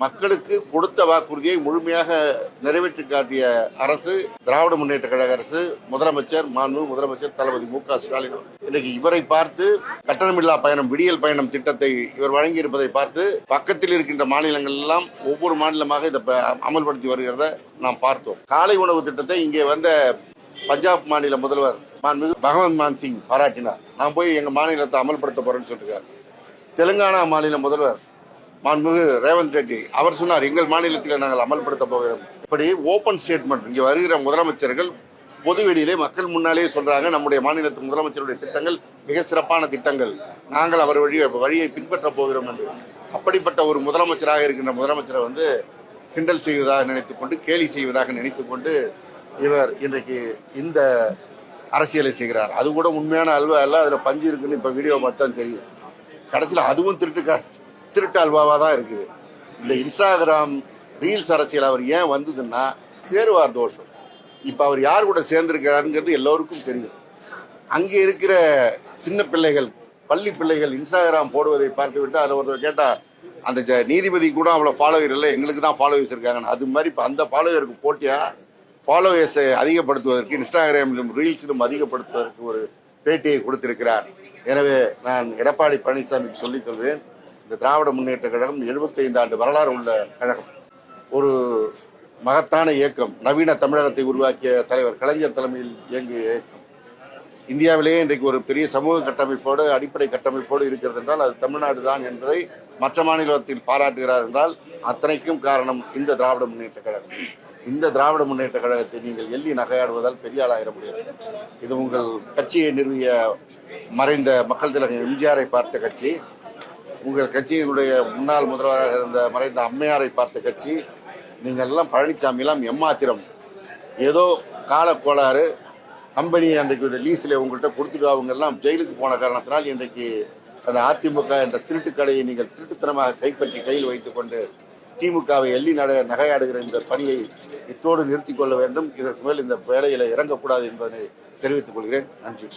மக்களுக்கு கொடுத்த வாக்குறுதியை முழுமையாக நிறைவேற்றி காட்டிய அரசு திராவிட முன்னேற்ற கழக அரசு முதலமைச்சர் மாண்பு முதலமைச்சர் தளபதி மு க ஸ்டாலின் இன்னைக்கு இவரை பார்த்து கட்டணமில்லா பயணம் விடியல் பயணம் திட்டத்தை இவர் வழங்கி இருப்பதை பார்த்து பக்கத்தில் இருக்கின்ற மாநிலங்கள் எல்லாம் ஒவ்வொரு மாநிலமாக இதை ப- அமல்படுத்தி வருகிறத நாம் பார்த்தோம். காலை உணவு திட்டத்தை இங்கே வந்த பஞ்சாப் மாநில முதல்வர் மாண்புமிகு பகவந்த் மான் சிங் பாராட்டினார். நான் போய் எங்க மாநிலத்தை அமல்படுத்த போறேன்னு சொல்லிருக்காரு தெலுங்கானா மாநில முதல்வர் மாண்புமிகு ரேவந்த் ரெட்டி அவர் சொன்னார் எங்கள் மாநிலத்தில் நாங்கள் அமல்படுத்த போகிறோம். இப்படி ஓபன் ஸ்டேட்மெண்ட் இங்கே வருகிற முதலமைச்சர்கள் பொதுவெளியிலே மக்கள் முன்னாலேயே சொல்றாங்க நம்முடைய மாநிலத்து முதலமைச்சருடைய திட்டங்கள் மிக சிறப்பான திட்டங்கள். நாங்கள் அவர் வழி வழியை பின்பற்ற போகிறோம் என்று. அப்படிப்பட்ட ஒரு முதலமைச்சராக இருக்கின்ற முதலமைச்சரை வந்து கிண்டல் செய்வதாக நினைத்துக்கொண்டு கேலி செய்வதாக நினைத்துக்கொண்டு இவர் இன்றைக்கு இந்த அரசியலை செய்கிறார். அது கூட உண்மையான அல்வா அல்ல அதில் பஞ்சு இருக்குன்னு இப்போ வீடியோ பார்த்தா தெரியும். கடைசியில் அதுவும் திருட்டுக்கா திருட்டு அல்வாவாக தான் இருக்குது. இந்த இன்ஸ்டாகிராம் ரீல்ஸ் அரசியல் அவர் ஏன் வந்ததுன்னா சேருவார் தோஷம். இப்போ அவர் யார் கூட சேர்ந்துருக்காருங்கிறது எல்லோருக்கும் தெரியும். அங்கே இருக்கிற சின்ன பிள்ளைகள் பள்ளி பிள்ளைகள் இன்ஸ்டாகிராம் போடுவதை பார்த்து விட்டு அதில் ஒருத்தர் கேட்டால் அந்த ஜ- நீதிபதி கூட அவ்வளோ ஃபாலோவர் இல்லை எங்களுக்கு தான் ஃபாலோவர்ஸ் இருக்காங்கன்னு. அது மாதிரி இப்போ அந்த ஃபாலோவருக்கு போட்டியாக ஃபாலோவர்ஸை அதிகப்படுத்துவதற்கு இன்ஸ்டாகிராமிலும் ரீல்ஸிலும் அதிகப்படுத்துவதற்கு ஒரு பேட்டியை கொடுத்திருக்கிறார். எனவே நான் எடப்பாடி பழனிசாமிக்கு சொல்லிக் கொள்வேன் இந்த திராவிட முன்னேற்ற கழகம் 75 ஆண்டு வரலாறு உள்ள கழகம். ஒரு மகத்தான இயக்கம். நவீன தமிழகத்தை உருவாக்கிய தலைவர் கலைஞர் தலைமையில் இயங்கிய இயக்கம். இந்தியாவிலேயே இன்றைக்கு ஒரு பெரிய சமூக கட்டமைப்போடு அடிப்படை கட்டமைப்போடு இருக்கிறது என்றால் அது தமிழ்நாடு தான் என்பதை மற்ற மாநிலத்தில் பாராட்டுகிறார் என்றால் அத்தனைக்கும் காரணம் இந்த திராவிட முன்னேற்ற கழகம். இந்த திராவிட முன்னேற்ற கழகத்தை நீங்கள் எள்ளி நகையாடுவதால் பெரிய ஆளாயிர முடியாது. இது உங்கள் கட்சியை நிறுவிய மறைந்த மக்கள் திலகம் எம்ஜிஆரை பார்த்த கட்சி. உங்கள் கட்சியினுடைய முன்னாள் முதல்வராக இருந்த மறைந்த அம்மையாரை பார்த்த கட்சி நீங்கள் எல்லாம் பழனிசாமி எல்லாம் எம்மாத்திரம். ஏதோ கால கோளாறு கம்பெனி அன்றைக்கு லீஸில் உங்கள்கிட்ட கொடுத்துட்டு அவங்கெல்லாம் ஜெயிலுக்கு போன காரணத்தினால் இன்றைக்கு அந்த அதிமுக என்ற திருட்டுக்கடையை நீங்கள் திருட்டுத்தனமாக கைப்பற்றி கையில் வைத்துக்கொண்டு திமுகவை எள்ளி நட நகையாடுகிற இந்த பணியை இத்தோடு நிறுத்திக் கொள்ள வேண்டும். இதற்கு மேல் இந்த வேலையில் இறங்கக்கூடாது என்பதை தெரிவித்துக் கொள்கிறேன். நன்றி.